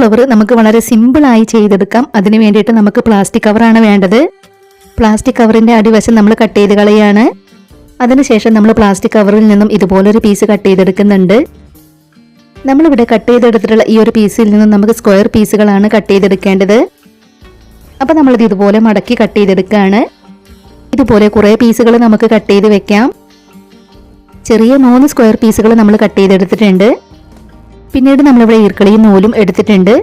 Flower നമുക്ക് വളരെ സിമ്പിളായി ചെയ്തെടുക്കാം. അതിന് വേണ്ടിയിട്ട് നമുക്ക് പ്ലാസ്റ്റിക് കവറാണ് വേണ്ടത്. പ്ലാസ്റ്റിക് കവറിന്റെ അടിവശം നമ്മൾ കട്ട് ചെയ്ത് കളയാണ്. അതിനുശേഷം നമ്മൾ പ്ലാസ്റ്റിക് കവറിൽ നിന്നും ഇതുപോലൊരു പീസ് കട്ട് ചെയ്തെടുക്കുന്നുണ്ട്. നമ്മളിവിടെ കട്ട് ചെയ്തെടുത്തിട്ടുള്ള ഈ ഒരു പീസിൽ നിന്നും നമുക്ക് സ്ക്വയർ പീസുകളാണ് കട്ട് ചെയ്തെടുക്കേണ്ടത്. അപ്പം നമ്മളിത് ഇതുപോലെ മടക്കി കട്ട് ചെയ്തെടുക്കുകയാണ് ഇതുപോലെ കുറേ പീസുകൾ നമുക്ക് കട്ട് ചെയ്ത് വെക്കാം. ചെറിയ മൂന്ന് സ്ക്വയർ പീസുകൾ നമ്മൾ കട്ട് ചെയ്തെടുത്തിട്ടുണ്ട്. പിന്നീട് നമ്മളിവിടെ ഈർക്കളിയും നൂലും എടുത്തിട്ടുണ്ട്.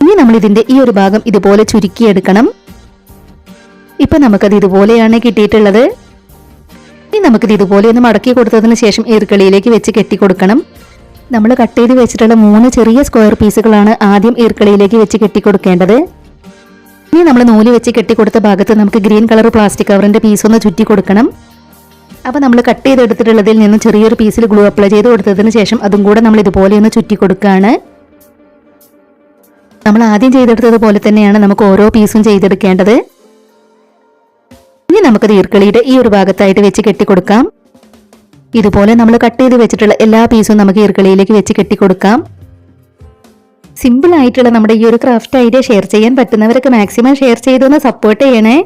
ഇനി നമ്മൾ ഇതിന്റെ ഈ ഒരു ഭാഗം ഇതുപോലെ ചുരുക്കിയെടുക്കണം. ഇപ്പൊ നമുക്കത് ഇതുപോലെയാണ് കിട്ടിയിട്ടുള്ളത്. ഇനി നമുക്കിത് ഇതുപോലെ ഒന്ന് മടക്കി കൊടുത്തതിന് ശേഷം ഈർക്കളിയിലേക്ക് വെച്ച് കെട്ടി കൊടുക്കണം നമ്മൾ കട്ട് ചെയ്ത് വെച്ചിട്ടുള്ള മൂന്ന് ചെറിയ സ്ക്വയർ പീസുകളാണ് ആദ്യം ഈർക്കളിയിലേക്ക് വെച്ച് കെട്ടി കൊടുക്കേണ്ടത് ഇനി നമ്മൾ നൂൽ വെച്ച് കെട്ടി കൊടുത്ത ഭാഗത്ത് നമുക്ക് ഗ്രീൻ കളർ പ്ലാസ്റ്റിക് കവറിന്റെ പീസ് ഒന്ന് ചുറ്റി കൊടുക്കണം അപ്പോൾ നമ്മൾ കട്ട് ചെയ്തെടുത്തിട്ടുള്ളതിൽ നിന്ന് ചെറിയൊരു പീസിൽ ഗ്ലൂ അപ്ലൈ ചെയ്ത് കൊടുത്തതിന് ശേഷം അതും കൂടെ നമ്മൾ ഇതുപോലെ ഒന്ന് ചുറ്റി കൊടുക്കുകയാണ് നമ്മൾ ആദ്യം ചെയ്തെടുത്തതുപോലെ തന്നെയാണ് നമുക്ക് ഓരോ പീസും ചെയ്തെടുക്കേണ്ടത്. ഇനി നമുക്ക് ഈർക്കളിയുടെ ഈ ഒരു ഭാഗത്തായിട്ട് വെച്ച് കെട്ടിക്കൊടുക്കാം ഇതുപോലെ നമ്മൾ കട്ട് ചെയ്ത് വെച്ചിട്ടുള്ള എല്ലാ പീസും നമുക്ക് ഈർക്കളിയിലേക്ക് വെച്ച് കെട്ടിക്കൊടുക്കാം സിമ്പിൾ ആയിട്ടുള്ള നമ്മുടെ ഈ ഒരു ക്രാഫ്റ്റ് ഐഡിയ ഷെയർ ചെയ്യാൻ പറ്റുന്നവരൊക്കെ മാക്സിമം ഷെയർ ചെയ്തൊന്ന് സപ്പോർട്ട് ചെയ്യണേ.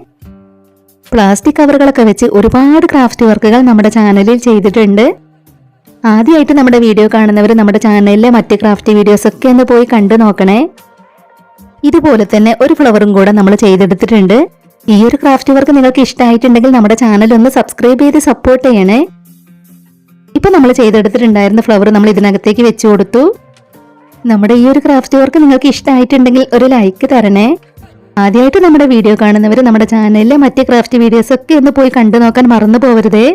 പ്ലാസ്റ്റിക് കവറുകളൊക്കെ വെച്ച് ഒരുപാട് ക്രാഫ്റ്റ് വർക്കുകൾ നമ്മുടെ ചാനലിൽ ചെയ്തിട്ടുണ്ട്. ആദ്യമായിട്ട് നമ്മുടെ വീഡിയോ കാണുന്നവർ നമ്മുടെ ചാനലിലെ മറ്റ് ക്രാഫ്റ്റ് വീഡിയോസൊക്കെ ഒന്ന് പോയി കണ്ടു നോക്കണേ. ഇതുപോലെ തന്നെ ഒരു ഫ്ലവറും കൂടെ നമ്മൾ ചെയ്തെടുത്തിട്ടുണ്ട്. ഈ ഒരു ക്രാഫ്റ്റ് വർക്ക് നിങ്ങൾക്ക് ഇഷ്ടമായിട്ടുണ്ടെങ്കിൽ നമ്മുടെ ചാനൽ ഒന്ന് സബ്സ്ക്രൈബ് ചെയ്ത് സപ്പോർട്ട് ചെയ്യണേ. ഇപ്പൊ നമ്മൾ ചെയ്തെടുത്തിട്ടുണ്ടായിരുന്ന ഫ്ലവർ നമ്മൾ ഇതിനകത്തേക്ക് വെച്ചു കൊടുത്തു. നമ്മുടെ ഈ ഒരു ക്രാഫ്റ്റ് വർക്ക് നിങ്ങൾക്ക് ഇഷ്ടമായിട്ടുണ്ടെങ്കിൽ ഒരു ലൈക്ക് തരണേ. ആദ്യമായിട്ട് നമ്മുടെ വീഡിയോ കാണുന്നവർ നമ്മുടെ ചാനലിലെ മറ്റ് ക്രാഫ്റ്റ് വീഡിയോസ് ഒക്കെ ഒന്ന് പോയി കണ്ടു നോക്കാൻ മറന്നു പോകരുതേ